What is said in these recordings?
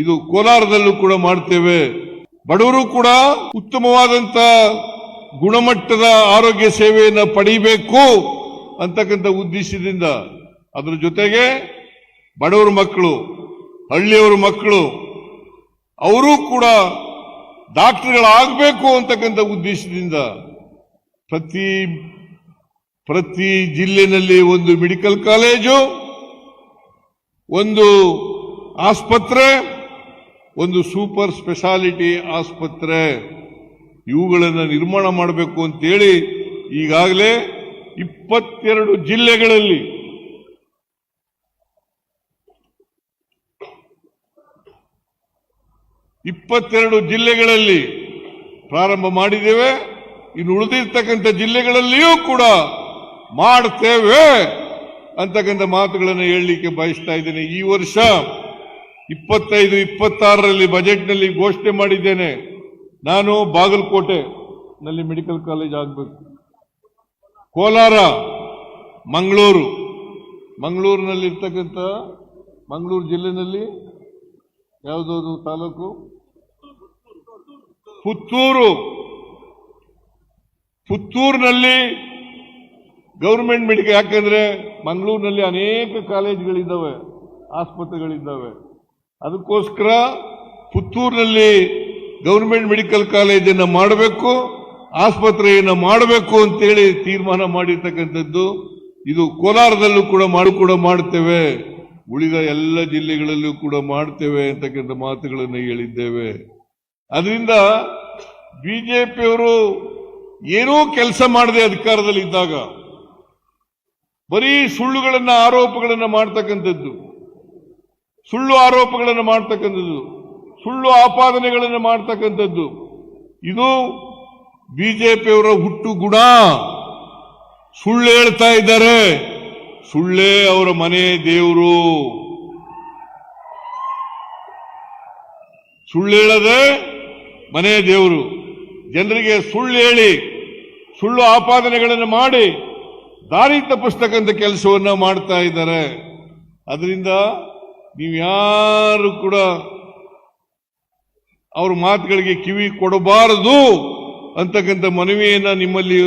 ಇದು ಕೋಲಾರದಲ್ಲೂ ಕೂಡ ಮಾಡ್ತೇವೆ. ಬಡವರು ಕೂಡ ಉತ್ತಮವಾದಂತ ಗುಣಮಟ್ಟದ ಆರೋಗ್ಯ ಸೇವೆಯನ್ನು ಪಡೆಯಬೇಕು ಅಂತಕ್ಕಂಥ ಉದ್ದೇಶದಿಂದ. ಅದರ ಜೊತೆಗೆ ಬಡವರ ಮಕ್ಕಳು, ಹಳ್ಳಿಯವರ ಮಕ್ಕಳು, ಅವರೂ ಕೂಡ ಡಾಕ್ಟರ್ಗಳಾಗಬೇಕು ಅಂತಕ್ಕಂಥ ಉದ್ದೇಶದಿಂದ ಪ್ರತಿ ಪ್ರತಿ ಜಿಲ್ಲೆನಲ್ಲಿ ಒಂದು ಮೆಡಿಕಲ್ ಕಾಲೇಜು, ಒಂದು ಆಸ್ಪತ್ರೆ, ಒಂದು ಸೂಪರ್ ಸ್ಪೆಷಾಲಿಟಿ ಆಸ್ಪತ್ರೆ. ಇವುಗಳನ್ನು ನಿರ್ಮಾಣ ಮಾಡಬೇಕು ಅಂತೇಳಿ ಈಗಾಗಲೇ ಇಪ್ಪತ್ತೆರಡು ಜಿಲ್ಲೆಗಳಲ್ಲಿ ಇಪ್ಪತ್ತೆರಡು ಜಿಲ್ಲೆಗಳಲ್ಲಿ ಪ್ರಾರಂಭ ಮಾಡಿದ್ದೇವೆ. ಇನ್ನು ಉಳಿದಿರ್ತಕ್ಕಂಥ ಜಿಲ್ಲೆಗಳಲ್ಲಿಯೂ ಕೂಡ ಮಾಡ್ತೇವೆ ಅಂತಕ್ಕಂಥ ಮಾತುಗಳನ್ನು ಹೇಳಲಿಕ್ಕೆ ಬಯಸ್ತಾ ಇದ್ದೇನೆ. ಈ ವರ್ಷ ಇಪ್ಪತ್ತೈದು, ಇಪ್ಪತ್ತಾರರಲ್ಲಿ ಬಜೆಟ್ನಲ್ಲಿ ಘೋಷಣೆ ಮಾಡಿದ್ದೇನೆ. ನಾನು ಬಾಗಲಕೋಟೆ ನಲ್ಲಿ ಮೆಡಿಕಲ್ ಕಾಲೇಜ್ ಆಗಬೇಕು. ಕೋಲಾರ, ಮಂಗಳೂರು. ಮಂಗಳೂರಿನಲ್ಲಿ ಇರ್ತಕ್ಕಂಥ ಮಂಗಳೂರು ಜಿಲ್ಲೆನಲ್ಲಿ ಯಾವುದಾದ್ರು ತಾಲೂಕು? ಪುತ್ತೂರು. ಪುತ್ತೂರಿನಲ್ಲಿ ಗೌರ್ಮೆಂಟ್ ಮೆಡಿಕಲ್, ಯಾಕಂದ್ರೆ ಮಂಗಳೂರಿನಲ್ಲಿ ಅನೇಕ ಕಾಲೇಜ್ಗಳಿದ್ದಾವೆ, ಆಸ್ಪತ್ರೆಗಳಿದ್ದಾವೆ. ಅದಕ್ಕೋಸ್ಕರ ಪುತ್ತೂರಿನಲ್ಲಿ ಗೌರ್ಮೆಂಟ್ ಮೆಡಿಕಲ್ ಕಾಲೇಜನ್ನು ಮಾಡಬೇಕು, ಆಸ್ಪತ್ರೆಯನ್ನು ಮಾಡಬೇಕು ಅಂತೇಳಿ ತೀರ್ಮಾನ ಮಾಡಿರ್ತಕ್ಕಂಥದ್ದು. ಇದು ಕೋಲಾರದಲ್ಲೂ ಕೂಡ ಮಾಡು ಕೂಡ ಮಾಡ್ತೇವೆ. ಉಳಿದ ಎಲ್ಲ ಜಿಲ್ಲೆಗಳಲ್ಲೂ ಕೂಡ ಮಾಡ್ತೇವೆ ಅಂತಕ್ಕಂಥ ಮಾತುಗಳನ್ನು ಹೇಳಿದ್ದೇವೆ. ಅದರಿಂದ ಬಿಜೆಪಿಯವರು ಏನೂ ಕೆಲಸ ಮಾಡದೆ ಅಧಿಕಾರದಲ್ಲಿ ಇದ್ದಾಗ ಬರೀ ಸುಳ್ಳುಗಳನ್ನ, ಆರೋಪಗಳನ್ನ ಮಾಡ್ತಕ್ಕಂಥದ್ದು. ಸುಳ್ಳು ಆರೋಪಗಳನ್ನು ಮಾಡ್ತಕ್ಕಂಥದ್ದು, ಸುಳ್ಳು ಆಪಾದನೆಗಳನ್ನು ಮಾಡ್ತಕ್ಕಂಥದ್ದು. ಇದು ಬಿಜೆಪಿಯವರ ಹುಟ್ಟು ಗುಣ ಸುಳ್ಳು ಹೇಳ್ತಾ ಇದ್ದಾರೆ. ಸುಳ್ಳೇ ಅವರ ಮನೆ ದೇವರು. ಸುಳ್ಳು ಹೇಳದೆ ಮನೆ ದೇವರು. ಜನರಿಗೆ ಸುಳ್ಳು ಹೇಳಿ, ಸುಳ್ಳು ಆಪಾದನೆಗಳನ್ನು ಮಾಡಿ, ದಾರಿ ತಪ್ಪಿಸ್ತಕ್ಕಂಥ ಕೆಲಸವನ್ನು ಮಾಡ್ತಾ ಇದ್ದಾರೆ. ಅದರಿಂದ ನೀವು ಯಾರು ಕೂಡ ಅವ್ರ ಮಾತುಗಳಿಗೆ ಕಿವಿ ಕೊಡಬಾರದು ಅಂತಕ್ಕಂಥ ಮನವಿಯನ್ನ ನಿಮ್ಮಲ್ಲಿ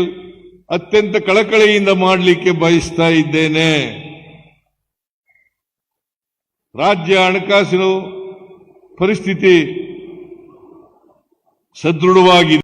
ಅತ್ಯಂತ ಕಳಕಳಿಯಿಂದ ಮಾಡಲಿಕ್ಕೆ ಬಯಸ್ತಾ ಇದ್ದೇನೆ. ರಾಜ್ಯ ಹಣಕಾಸಿನ ಪರಿಸ್ಥಿತಿ ಸದೃಢವಾಗಿದೆ.